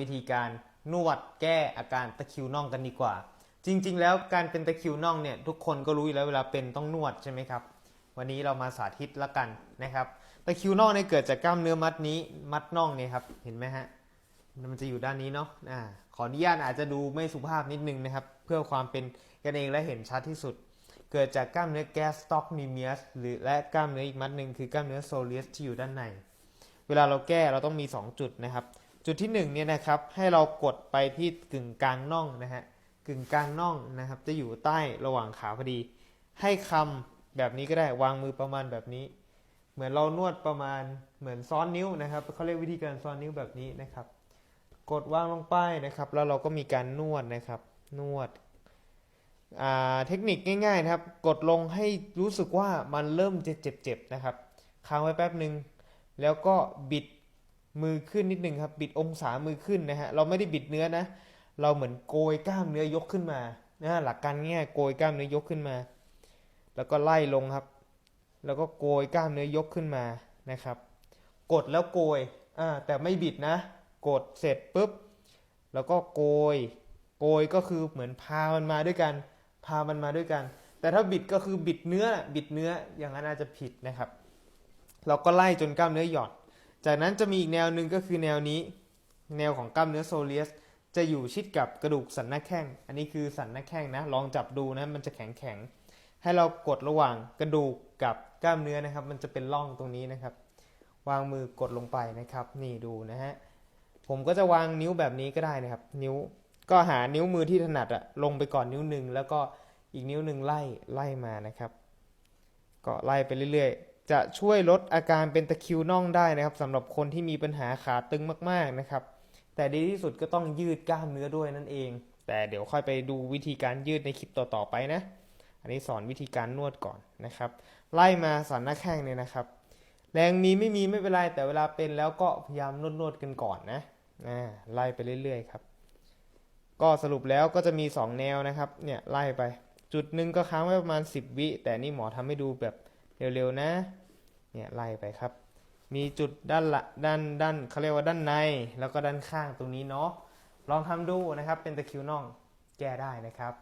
วิธีการนวดแก้อาการตะคริวน่องกันดีกว่า จริง ๆ แล้วการเป็นตะคริวน่องเนี่ยทุกคนก็รู้อยู่แล้วเวลาเป็นต้องนวดใช่ไหมครับ วันนี้เรามาสาธิตละกันนะครับตะคริวน่องเนี่ยเกิดจากกล้ามเนื้อมัดนี้มัดน่องเนี่ยครับเห็นไหมฮะมันจะอยู่ด้านนี้เนาะอ่าขออนุญาตอาจจะดูไม่สุภาพนิดนึงนะครับ เพื่อความเป็นกันเองและเห็นชัดที่สุด เกิดจากกล้ามเนื้อแกสต็อกนิเมียสหรือและกล้ามเนื้ออีกมัดหนึ่งคือกล้ามเนื้อโซเลียสที่อยู่ด้านใน เวลาเราแก้เราต้องมี 2 จุดนะครับ จุดที่1เนี่ยนะครับให้เรากดไปที่กึ่งกลางน่องนะฮะกึ่งกลางน่องนะครับจะอยู่ใต้ระหว่างขาพอดี ให้คำแบบนี้ก็ได้วางมือประมาณแบบนี้ เหมือนเรานวดประมาณเหมือนซ้อนนิ้วนะครับเขาเรียกวิธีการซ้อนนิ้วแบบนี้นะครับ กดวางลงไปนะครับ แล้วเราก็มีการนวดนะครับ นวดเทคนิคง่ายๆนะครับ กดลงให้รู้สึกว่ามันเริ่มจะเจ็บๆนะครับค้างไว้แป๊บหนึ่งแล้วก็บิด มือขึ้นนิดนึงครับ บิดองศามือขึ้นนะฮะเราไม่ได้บิดเนื้อนะ เราเหมือนโกยกล้ามเนื้อยกขึ้นมานะหลักการง่ายๆโกยกล้ามเนื้อยกขึ้นมา แล้วก็ไล่ลงครับ แล้วก็โกยกล้ามเนื้อยกขึ้นมานะครับ กดแล้วโกยอ่าแต่ไม่บิดนะ กดเสร็จปุ๊บ แล้วก็โกย โกยก็คือเหมือนพามันมาด้วยกัน พามันมาด้วยกัน แต่ถ้าบิดก็คือบิดเนื้อบิดเนื้ออย่างนั้นอาจจะผิดนะครับ เราก็ไล่จนกล้ามเนื้อหย่อน จากนั้นจะมีอีกแนวหนึ่งก็คือแนวนี้ แนวของกล้ามเนื้อโซเลียส จะอยู่ชิดกับกระดูกสันหน้าแข้ง อันนี้คือสันหน้าแข้งนะ ลองจับดูนะ มันจะแข็งแข็งๆให้เรากดระหว่างกระดูกกับกล้ามเนื้อนะครับ มันจะเป็นร่องตรงนี้นะครับ วางมือกดลงไปนะครับ นี่ดูนะฮะ ผมก็จะวางนิ้วแบบนี้ก็ได้นะครับ นิ้ว ก็หานิ้วมือที่ถนัดอะลงไปก่อนนิ้วหนึ่งแล้วก็อีกนิ้วหนึ่งไล่ไล่มานะครับ ก็ไล่ไปเรื่อยๆ จะช่วยลดอาการเป็นตะคิวน่องได้นะครับสำหรับคนที่มีปัญหาขาตึงมากๆนะครับ แต่ดีที่สุดก็ต้องยืดกล้ามเนื้อด้วยนั่นเอง แต่เดี๋ยวค่อยไปดูวิธีการยืดในคลิปต่อๆไปนะ อันนี้สอนวิธีการนวดก่อนนะครับ ไล่มาสันหน้าแข้งเนี่ยนะครับ แรงมีไม่มีไม่เป็นไรแต่เวลาเป็นแล้วก็พยายามนวดๆกันก่อนนะไล่ไปเรื่อยๆครับ ก็สรุปแล้วก็จะมี 2 แนวนะครับเนี่ยไล่ไป จุดหนึ่งก็ค้างไว้ประมาณ 10 วิแต่นี่หมอทำให้ดูแบบเร็วๆนะ เนี่ยไล่ไปครับ มีจุดด้านละด้านด้านเขาเรียกว่าด้านใน แล้วก็ด้านข้างตรงนี้เนาะลองทำดูนะครับเป็นตะคิวน่องแก้ได้นะครับ